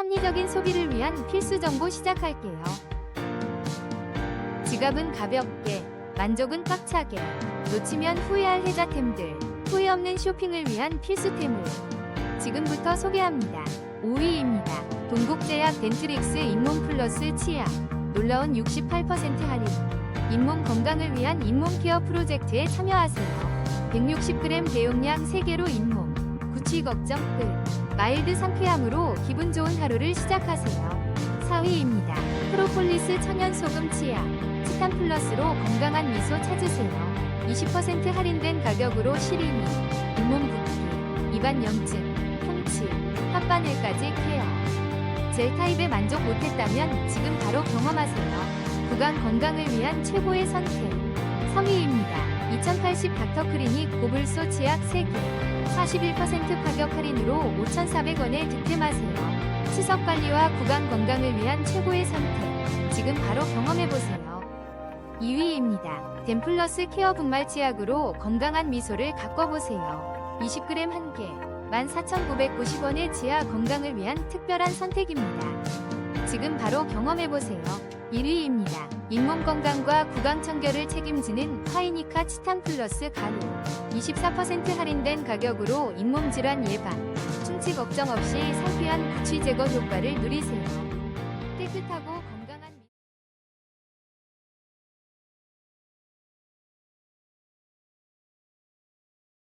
합리적인 소비를 위한 필수 정보 시작할게요. 지갑은 가볍게, 만족은 꽉차게, 놓치면 후회할 혜자템들, 후회 없는 쇼핑을 위한 필수템을 지금부터 소개합니다. 5위입니다. 동국제약 덴트릭스 잇몸 플러스 치약 놀라운 68% 할인 잇몸 건강을 위한 잇몸 케어 프로젝트에 참여하세요. 160g 대용량 3개로 잇몸 구취 걱정 끝 마일드 상쾌함으로 기분 좋은 하루를 시작하세요. 4위입니다. 프로폴리스 천연 소금 치약 치탄 플러스로 건강한 미소 찾으세요. 20% 할인된 가격으로 시리미, 잇몸 붓기, 입안 염증, 풍치, 핫바늘까지 케어. 젤 타입에 만족 못했다면 지금 바로 경험하세요. 구강 건강을 위한 최고의 선택. 3위입니다. 2080 닥터크리닉 고불소 치약 3개. 41% 가격 할인으로 5,400원에 득템하세요. 치석 관리와 구강 건강을 위한 최고의 선택. 지금 바로 경험해보세요. 2위입니다. 덴플러스 케어 분말 치약으로 건강한 미소를 가꿔보세요. 20g 1개, 14,990원의 지하 건강을 위한 특별한 선택입니다. 지금 바로 경험해보세요. 1위입니다. 잇몸 건강과 구강 청결을 책임지는 화이니카 치탄 플러스 가루. 24% 할인된 가격으로 잇몸 질환 예방, 충치 걱정 없이 상쾌한 구취 제거 효과를 누리세요. 깨끗하고